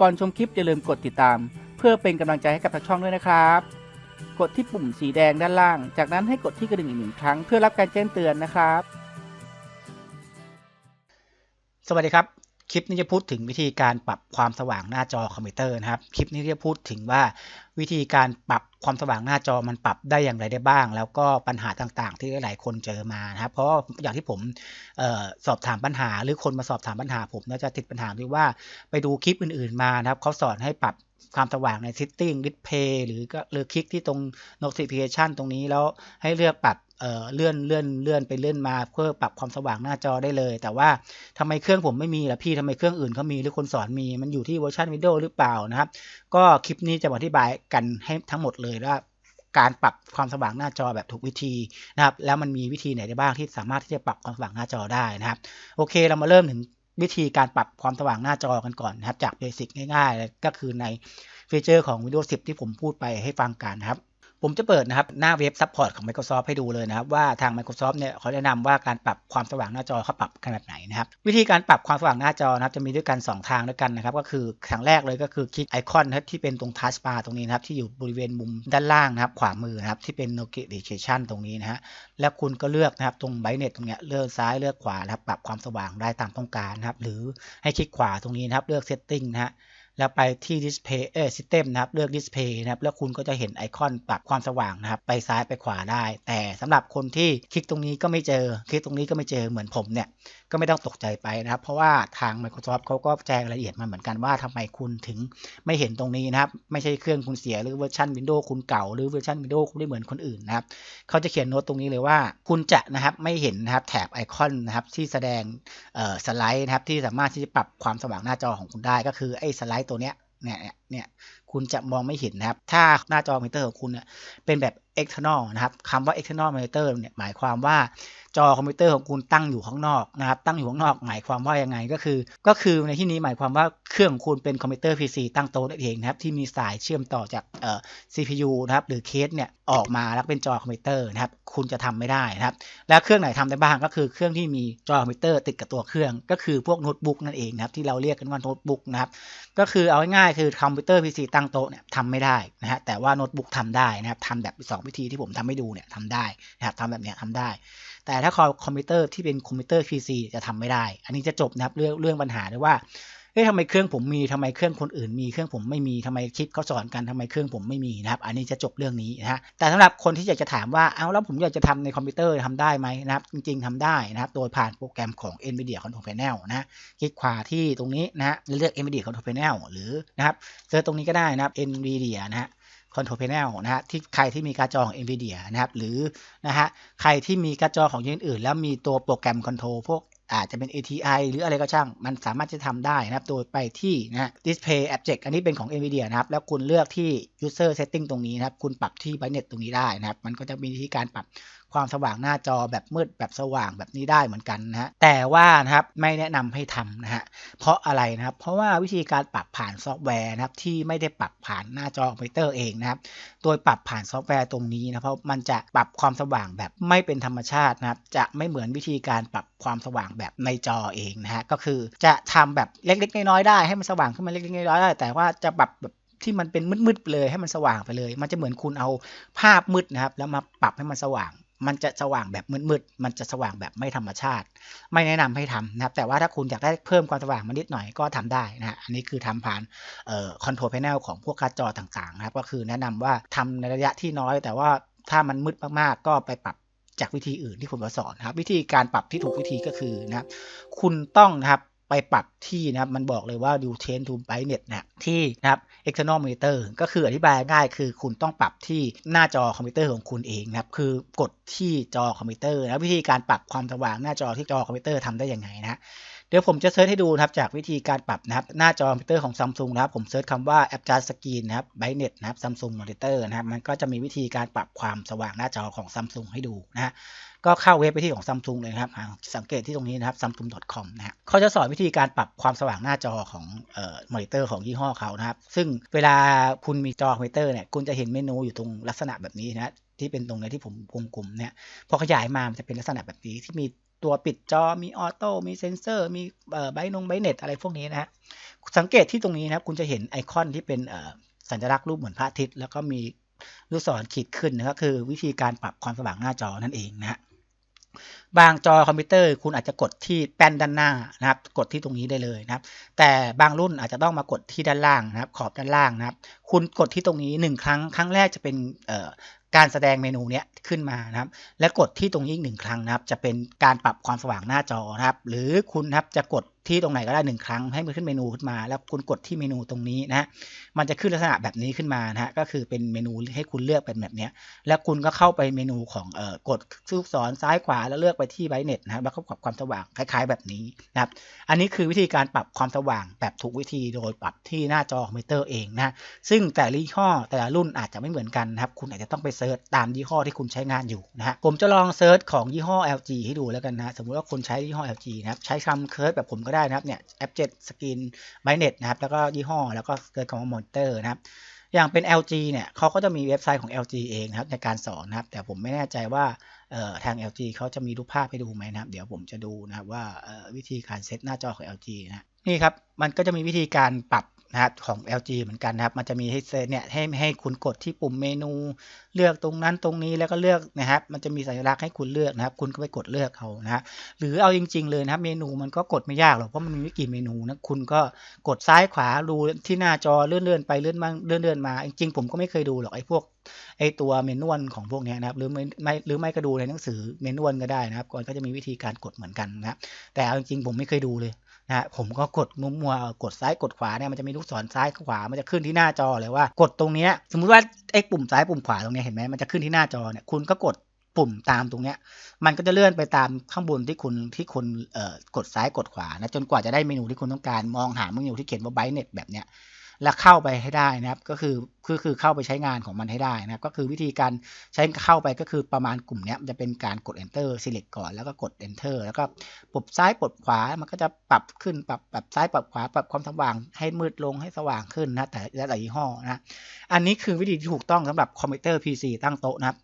ก่อนชมคลิปอย่าลืมกดติดตาม เพื่อเป็นกำลังใจให้กับทางช่องด้วยนะครับ กดที่ปุ่มสีแดงด้านล่าง จากนั้นให้กดที่กระดิ่งอีกหนึ่งครั้งเพื่อรับการแจ้งเตือนนะครับ สวัสดีครับ คลิปนี้จะพูดถึงวิธีการปรับความสว่างหน้าจอคอมพิวเตอร์นะครับ คลิปนี้จะพูดถึงว่าวิธีการปรับความสว่างหน้าจอมันปรับได้อย่างไรได้บ้าง แล้วก็ปัญหาต่างๆ ที่หลายๆคนเจอมานะครับ เพราะอย่างที่ผมออสอบถามปัญหา หรือคนมาสอบถามปัญหาผมน่าจะติดปัญหาที่ว่าไปดูคลิปอื่นๆมานะครับเขาสอนให้ปรับ ความสว่างใน setting display หรือก็หรือคลิกที่ตรง notification ตรงนี้แล้วให้เลือกปรับเอ่อเลื่อนเลื่อนเลื่อนไปเลื่อนมาเพื่อปรับความสว่างหน้าจอได้เลย แต่ว่าทำไมเครื่องผมไม่มีล่ะพี่ทำไมเครื่องอื่นเขามีหรือคนสอนมีมันอยู่ที่เวอร์ชัน Windows หรือเปล่านะครับ ก็คลิปนี้จะอธิบายกันให้ทั้งหมดเลยว่าการปรับความสว่างหน้าจอแบบถูกวิธีนะครับ แล้วมันมีวิธีไหนได้บ้างที่สามารถที่จะปรับความสว่างหน้าจอได้นะครับ โอเคเรามาเริ่มถึง วิธีการปรับความสว่างหน้าจอกันก่อนนะครับ จากเบสิกง่ายๆเลยก็คือในฟีเจอร์ของ Windows 10 ที่ผมพูดไปให้ฟังกันนะครับ ผมจะเปิดนะครับหน้าเว็บซัพพอร์ตของ Microsoft ให้ดูเลยนะครับว่าทาง Microsoft เนี่ยเขาแนะนำว่าการปรับความสว่างหน้าจอเขาปรับกันแบบไหนนะครับวิธีการปรับความสว่างหน้าจอนะครับจะมีด้วยกัน 2 ทางด้วยกันนะครับก็คือทางแรกเลยก็คือคลิกไอคอนนะครับที่เป็นตรงทัชบาร์ตรงนี้นะครับที่อยู่บริเวณมุมด้านล่างนะครับขวามือนะครับที่เป็น notification ตรงนี้นะฮะแล้วคุณก็เลือกนะครับตรงไบเน็ตตรงเนี้ยเลือกซ้ายเลือกขวานะครับปรับความสว่างได้ตามต้องการนะครับหรือให้คลิกขวาตรงนี้นะครับเลือก setting นะฮะ แล้วไปที่ display เออ system นะครับ เลือก display นะครับ แล้วคุณก็จะเห็นไอคอนปรับความสว่างนะครับ ไปซ้ายไปขวาได้ แต่สำหรับคนที่คลิกตรงนี้ก็ไม่เจอ คลิกตรงนี้ก็ไม่เจอ เหมือนผมเนี่ย ก็ไม่ต้องตกใจไปนะครับ เพราะว่าทาง Microsoft เขาก็แจ้งรายละเอียดมาเหมือนกันว่าทำไมคุณถึงไม่เห็นตรงนี้นะครับ ไม่ใช่เครื่องคุณเสียหรือเวอร์ชัน Windows คุณเก่าหรือเวอร์ชัน Windows คุณไม่เหมือนคนอื่นนะครับ เขาจะเขียนโน้ตตรงนี้เลยว่า คุณจะนะครับไม่เห็นนะครับแถบไอคอนนะครับที่แสดงสไลด์นะครับที่สามารถที่จะปรับความสว่างหน้าจอของคุณได้ก็คือไอ้สไลด์ตัวเนี้ยเนี่ยเนี่ยคุณจะมองไม่เห็นนะครับ ถ้าหน้าจอมอนิเตอร์ของคุณเนี่ยเป็นแบบ external นะครับคำว่า external monitor เนี่ยหมายความว่าจอคอมพิวเตอร์ของคุณตั้งอยู่ข้างนอกนะครับตั้งอยู่ข้างนอกหมายความว่ายังไงก็คือ ก็คือในที่นี้หมายความว่าเครื่องของคุณเป็นคอมพิวเตอร์ PC ตั้งโต๊ะนั่นเองนะครับที่มีสายเชื่อมต่อจากเอ่อ CPU นะครับหรือเคสเนี่ยออกมาแล้วเป็นจอคอมพิวเตอร์นะครับคุณจะทำไม่ได้นะครับแล้วเครื่องไหนทำได้บ้างก็คือเครื่องที่มีจอคอมพิวเตอร์ติดกับตัวเครื่อง ก็คือพวกโน้ตบุ๊กนั่นเองนะครับที่เราเรียกกันว่าโน้ตบุ๊กนะครับก็คือเอาง่ายๆคือคอมพิวเตอร์ PC ตั้งโต๊ะเนี่ยทำไม่ได้นะฮะแต่ว่าโน้ตบุ๊กทำได้นะครับทำแบบสองวิธีที่ผมทำให้ดูเนี่ยทำได้นะครับทำแบบเนี้ยทำได้ แต่ถ้าคอมพิวเตอร์ที่เป็นคอมพิวเตอร์ PC จะทำไม่ได้ อันนี้จะจบนะครับเรื่องเรื่องปัญหาด้วยว่า เฮ้ยทำไมเครื่องผมมีทำไมเครื่องคนอื่นมีเครื่องผมไม่มีทำไมคลิปเขาสอนกันทำไมเครื่องผมไม่มีนะครับ อันนี้จะจบเรื่องนี้นะฮะแต่สำหรับคนที่อยากจะถามว่าเอาแล้วผมอยากจะทำในคอมพิวเตอร์ทำได้ไหมนะครับ จริง ๆทำได้นะครับ โดยผ่านโปรแกรมของ NVIDIA Control Panel นะคลิกขวาที่ตรงนี้นะฮะเลือก NVIDIA Control Panel หรือนะครับเซิร์ชตรงนี้ก็ได้นะครับ NVIDIA นะฮะ Control Panel นะฮะที่ใครที่มีการ์ดจอของ NVIDIA นะครับ หรือนะฮะใครที่มีการ์ดจอของยี่ห้ออื่น แล้วมีตัวโปรแกรมคอนโทรลพวก อาจจะเป็น ATI หรืออะไรก็ช่าง มันสามารถจะทำได้นะครับ โดยไปที่นะฮะ Display Object อันนี้เป็นของ NVIDIA นะครับ แล้วคุณเลือกที่ User Setting ตรงนี้นะครับ คุณปรับที่ Brightness ตรงนี้ได้นะครับ มันก็จะมีวิธีการปรับความสว่างหน้าจอแบบมืดแบบสว่างแบบนี้ได้เหมือนกันนะฮะแต่ว่านะครับไม่แนะนำให้ทำนะฮะเพราะอะไรนะครับ เพราะว่าวิธีการปรับผ่านซอฟต์แวร์นะครับที่ไม่ได้ปรับผ่านหน้าจอคอมพิวเตอร์เองนะครับโดยปรับผ่านซอฟต์แวร์ตรงนี้นะเพราะมันจะปรับความสว่างแบบไม่เป็นธรรมชาตินะครับจะไม่เหมือนวิธีการปรับความสว่างแบบในจอเองนะฮะก็คือจะทำแบบเล็กๆน้อยๆได้ให้มันสว่างขึ้นมาเล็กๆน้อยๆได้ แต่ว่าจะปรับแบบที่มันเป็นมืดๆไปเลยให้มันสว่างไปเลย มันจะเหมือนคุณเอาภาพมืดนะครับ แล้วมาปรับให้มันสว่าง มันจะสว่างแบบมืดๆ มันจะสว่างแบบไม่ธรรมชาติ ไม่แนะนำให้ทำนะครับ แต่ว่าถ้าคุณอยากได้เพิ่มความสว่างมานิดหน่อยก็ทำได้นะอันนี้คือทำผ่านออคอนโทรลแพนลของพวกการ์ดจอต่างๆนะครับ ก็คือแนะนำว่าทำในระยะที่น้อย แต่ว่าถ้ามันมืดมากๆ ก็ไปปรับจากวิธีอื่นที่ผมจะสอนนะครับ วิธีการปรับที่ถูกวิธีก็คือนะครับ คุณต้องนะครับ ไปปรับที่นะครับ มันบอกเลยว่าดู change to brightness นะที่นะครับ external monitor ก็คืออธิบายง่ายคือคุณต้องปรับที่หน้าจอคอมพิวเตอร์ของคุณเองนะครับ คือกดที่จอคอมพิวเตอร์นะวิธีการปรับความสว่างหน้าจอที่จอคอมพิวเตอร์ทำได้ยังไงนะ เดี๋ยวผมจะเซิร์ชให้ดูนะครับจากวิธีการปรับนะครับ หน้าจอคอมพิวเตอร์ของ Samsung นะครับ ผมเซิร์ชคำว่า Adjust Screen นะครับ Brightness นะครับ Samsung Monitor นะครับ มันก็จะมีวิธีการปรับความสว่างหน้าจอของ Samsung ให้ดูนะฮะก็เข้าเว็บไปที่ของ Samsung เลยครับ สังเกตที่ตรงนี้นะครับ samsung.com นะครับเขาจะสอนวิธีการปรับความสว่างหน้าจอของเอ่อมอนิเตอร์ของยี่ห้อเขานะครับ ซึ่งเวลาคุณมีจอคอมพิวเตอร์เนี่ย คุณจะเห็นเมนูอยู่ตรงลักษณะแบบนี้นะที่เป็นตรงนี้ที่ผมวงกลมเนี่ย พอขยายมา มันจะเป็นลักษณะแบบนี้ที่มี ตัวปิดจอมีออโต้มีเซนเซอร์ มีไบนงไบเน็ตอะไรพวกนี้นะฮะสังเกตที่ตรงนี้นะครับ คุณจะเห็นไอคอนที่เป็นสัญลักษณ์รูปเหมือนพระอาทิตย์ แล้วก็มีลูกศรขีดขึ้นนะครับคือวิธีการปรับความสว่างหน้าจอนั่นเองนะฮะบางจอคอมพิวเตอร์คุณอาจจะกดที่แป้นด้านหน้านะครับ กดที่ตรงนี้ได้เลยนะครับ แต่บางรุ่นอาจจะต้องมากดที่ด้านล่างนะครับ ขอบด้านล่างนะครับ คุณกดที่ตรงนี้หนึ่งครั้ง ครั้งแรกจะเป็น การแสดงเมนูเนี้ยขึ้นมานะครับ และกดที่ตรงนี้อีกหนึ่งครั้งนะครับ จะเป็นการปรับความสว่างหน้าจอนะครับ หรือคุณนะครับจะกดที่ตรงไหนก็ได้หนึ่งครั้ง ให้มันขึ้นเมนูขึ้นมา แล้วคุณกดที่เมนูตรงนี้นะมันจะขึ้นลักษณะแบบนี้ขึ้นมานะฮะก็คือเป็นเมนูให้คุณเลือกเป็นแบบเนี้ยแล้วคุณก็เข้าไปเมนูของเอ่อกดลูกศรซ้ายขวาแล้วเลือกไปที่ไบเน็ตนะครับแล้วก็ปรับความสว่างคล้าย ๆ แบบนี้นะครับอันนี้คือวิธีการปรับความสว่างแบบถูกวิธีโดยปรับที่หน้าจอคอมพิวเตอร์เองนะซึ่งแต่ละยี่ห้อแต่ละรุ่นอาจจะไม่เหมือนกันนะครับคุณอาจจะต้องไปเซิร์ชตามยี่ห้อที่คุณใช้งานอยู่นะฮะผมจะลองเซิร์ชของยี่ห้อ LG ให้ดูแล้วกันนะสมมุติว่าคุณใช้ยี่ห้อ LG นะครับใช้คำเคิร์ชแบบผมก็ได้นะครับเนี่ยแอป7 Skin b y n e t นะครับแล้วก็ยี่ห้อแล้วก็เกิดของมอนิเตอร์นะครับอย่างเป็น LG เนี่ยเขาก็จะมีเว็บไซต์ของ LG เองนะครับในการสอนนะครับ แต่ผมไม่แน่ใจว่าเอ่อทาง LG เขาจะมีรูปภาพให้ดูไหมนะครับ เดี๋ยวผมจะดูนะครับว่าวิธีการเซตหน้าจอของ LG นะนี่ครับมันก็จะมีวิธีการปรับ นะครับของ LG เหมือนกันนะครับ มันจะมีให้เซเนี่ยให้ให้คุณกดที่ปุ่มเมนู เลือกตรงนั้นตรงนี้แล้วก็เลือกนะครับ มันจะมีสัญลักษณ์ให้คุณเลือกนะครับ คุณก็ไปกดเลือกเอานะฮะหรือเอาจริง ๆ เลยนะครับ เมนูมันก็กดไม่ยากหรอกเพราะมันมีไม่กี่เมนูนะคุณก็กดซ้ายขวาดูที่หน้าจอเลื่อนๆไปเลื่อนมาเลื่อนๆมา จริงๆผมก็ไม่เคยดูหรอกไอ้พวกไอตัวเมนวลของพวกนี้นะครับหรือไม่หรือไม่ก็ดูในหนังสือเมนวลก็ได้นะครับก่อนก็จะมีวิธีการกดเหมือนกันนะครับแต่เอาจริงๆผมไม่เคยดูเลย นะผมก็กดมุมมัวๆกดซ้ายกดขวาเนี่ยมันจะมีลูกศรซ้ายขวา มันจะขึ้นที่หน้าจอเลยว่า กดตรงเนี้ยสมมุติว่าไอ้ปุ่มซ้ายปุ่มขวาตรงเนี้ยเห็นไหมมันจะขึ้นที่หน้าจอเนี่ยคุณก็กดปุ่มตามตรงเนี้ย มันก็จะเลื่อนไปตามข้างบนที่คุณที่คุณเอ่อกดซ้ายกดขวานะจนกว่าจะได้เมนูที่คุณต้องการมองหาเมนูที่เขียนว่าไบเน็ตแบบเนี้ย แล้วเข้าไปให้ได้นะครับ ก็คือคือคือเข้าไปใช้งานของมันให้ได้นะครับ ก็คือวิธีการใช้เข้าไปก็คือประมาณกลุ่มนี้จะเป็นการกด enter select ก่อนแล้วก็กด enter แล้วก็ปรับซ้ายปรับขวามันก็จะปรับขึ้นปรับปรับซ้ายปรับขวาปรับความสว่างให้มืดลงให้สว่างขึ้นนะแต่แล้วแต่ยี่ห้อนะอันนี้คือวิธีที่ถูกต้องสำหรับคอมพิวเตอร์ PC ตั้งโต๊ะนะครับ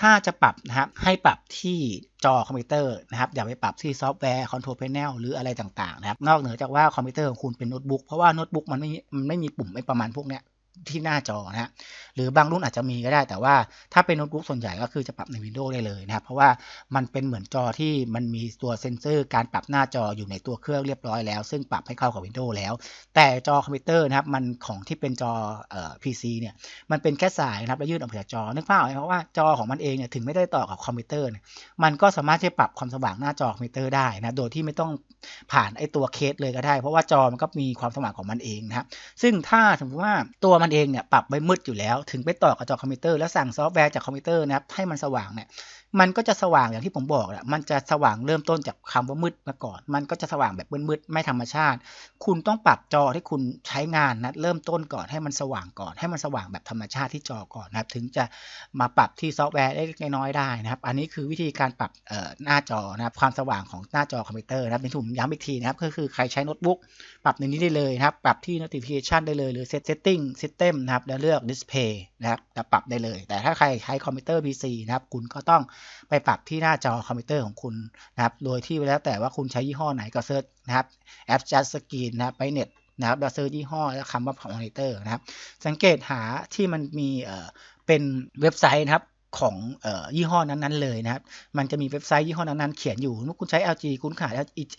ถ้าจะปรับนะครับให้ปรับที่จอคอมพิวเตอร์นะครับอย่าไปปรับที่ซอฟต์แวร์คอนโทรลเพนเนลหรืออะไรต่างๆนะครับนอกเหนือจากว่าคอมพิวเตอร์ของคุณเป็นโน้ตบุ๊กเพราะว่าโน้ตบุ๊กมันไม่มันไม่มีปุ่มไอ้ประมาณพวกเนี้ย ที่หน้าจอนะฮะหรือบางรุ่นอาจจะมีก็ได้ แต่ว่าถ้าเป็นโน้ตบุ๊กส่วนใหญ่ก็คือจะปรับใน Windows ได้เลยนะครับ เพราะว่ามันเป็นเหมือนจอที่มันมีตัวเซ็นเซอร์การปรับหน้าจออยู่ในตัวเครื่องเรียบร้อยแล้ว ซึ่งปรับให้เข้ากับ Windows แล้ว แต่จอคอมพิวเตอร์นะครับมันของที่เป็นจอเอ่อ PC เนี่ยมันเป็นแค่สายนะครับแล้วยื่นออกมาจากจอนึกภาพออกไหมเพราะว่าจอของมันเองเนี่ยถึงไม่ได้ต่อกับคอมพิวเตอร์มันก็สามารถที่จะปรับความสว่างหน้าจอคอมพิวเตอร์ได้นะโดยที่ไม่ต้องผ่านไอตัวเคสเลยก็ได้ เพราะว่าจอมันก็มีความสว่างของมันเองนะครับซึ่งถ้าสมมติว่าตัวมันเองเนี่ยปรับไว้มืดอยู่แล้ว ถึงไปต่อกับจอคอมพิวเตอร์แล้วสั่งซอฟต์แวร์จากคอมพิวเตอร์นะครับให้มันสว่างเนี่ยมันก็จะสว่างอย่างที่ผมบอกแหละมันจะสว่างเริ่มต้นจากคำว่ามืดมาก่อน มันก็จะสว่างแบบมืดๆไม่ธรรมชาติ คุณต้องปรับจอที่คุณใช้งานนะเริ่มต้นก่อนให้มันสว่างก่อน ให้มันสว่างแบบธรรมชาติที่จอก่อนนะครับ ถึงจะมาปรับที่ซอฟต์แวร์ได้เล็กน้อยได้นะครับ อันนี้คือวิธีการปรับหน้าจอนะครับ ความสว่างของหน้าจอคอมพิวเตอร์นะครับในถุงย้ำอีกทีนะครับก็คือใครใช้โน้ตบุ๊กปรับในนี้ได้เลยนะครับ ปรับที่ notification ได้เลยหรือ set setting system นะครับแล้วเลือก display นะครับจะปรับได้เลย แต่ถ้าใครใช้คอมพิวเตอร์ PC นะครับ คุณก็ต้องไปปรับที่หน้าจอคอมพิวเตอร์ของคุณนะครับ โดยที่แล้วแต่ว่าคุณใช้ยี่ห้อไหนก็เซิร์ชนะครับแอป Just Screen นะครับไปเน็ตนะครับเราเซิร์ชยี่ห้อแล้วคำว่ามอนิเตอร์นะครับ สังเกตหาที่มันมีเอ่อเป็นเว็บไซต์นะครับ ของออยี่ห้อนั้นๆเลยนะครับ มันจะมีเว็บไซต์ยี่ห้อนั้นๆเขียนอยู่เมื่อคุณใช้ LG คุณขาย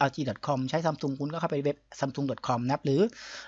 LG.com ใช้ Samsung คุณก็เข้าไปเว็บ Samsung.com นะครับ หรือ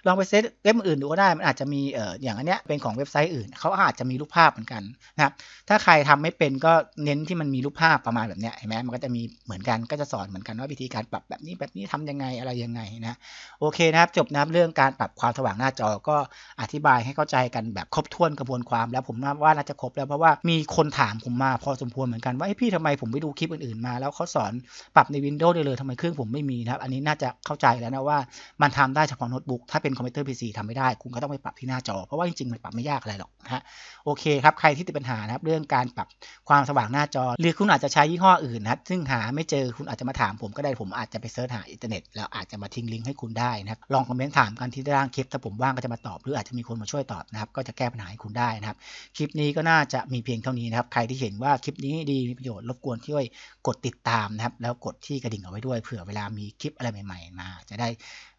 ลองไปเซตเว็บอื่นดูก็ได้ มันอาจจะมีออย่างอันเนี้ยเป็นของเว็บไซต์อื่น เขาอาจจะมีรูปภาพเหมือนกันนะครับ ถ้าใครทำไม่เป็นก็เน้นที่มันมีรูปภาพประมาณแบบเนี้ยเห็นไหมมันก็จะมีเหมือนกัน ก็จะสอนเหมือนกันว่าวิธีการปรับแบบนี้แบบนี้ทำยังไงอะไรยังไงนะ โอเคนะครับ จบนะครับเรื่องการปรับความสว่างหน้าจอก็อธิบายให้เข้าใจกันแบบครบถ้วนกระบวนความ แล้วผมว่าน่าจะครบแล้วเพราะว่ามีคนถามผมมาพอสมควรเหมือนกันว่าพี่ทำไมผมไปดูคลิปอื่นๆมา แล้วเขาสอนปรับใน Windows ได้เลยทำไมเครื่องผมไม่มีนะครับ อันนี้น่าจะเข้าใจแล้วนะว่ามันทำได้เฉพาะโน้ตบุ๊กถ้าเป็นคอมพิวเตอร์ PC ทำไม่ได้ คุณก็ต้องไปปรับที่หน้าจอ เพราะว่าจริงๆมันปรับไม่ยากอะไรหรอกนะฮะโอเคครับใครที่ติดปัญหานะครับเรื่องการปรับความสว่างหน้าจอ หรือคุณอาจจะใช้ยี่ห้ออื่นนะซึ่งหาไม่เจอคุณอาจจะมาถามผมก็ได้ผมอาจจะไปเสิร์ชหาอินเทอร์เน็ตแล้วอาจจะมาทิ้งลิงก์ให้คุณได้นะครับลองคอมเมนต์ถามกันที่ด้านล่างคลิปถ้าผมว่างก็จะมาตอบหรืออาจจะมีคนมาช่วยตอบนะครับก็จะแก้ปัญหาให้คุณได้นะครับคลิปนี้ก็น่าจะมีเพียงเท่านี้นะครับนะครับ ใครที่เห็นว่าคลิปนี้ดีมีประโยชน์รบกวนช่วยกดติดตามนะครับ แล้วกดที่กระดิ่งเอาไว้ด้วยเผื่อเวลามีคลิปอะไรใหม่ ๆ มา จะได้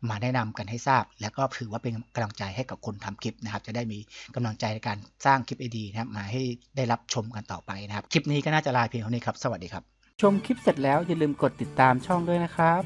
มาแนะนำกันให้ทราบ แล้วก็ถือว่าเป็นกำลังใจให้กับคนทำคลิปนะครับ จะได้มีกำลังใจในการสร้างคลิปดีนะครับมาให้ได้รับชมกันต่อไปนะครับ คลิปนี้ก็น่าจะลาเพียงเท่านี้ครับ สวัสดีครับ ชมคลิปเสร็จแล้วอย่าลืมกดติดตามช่องด้วยนะครับ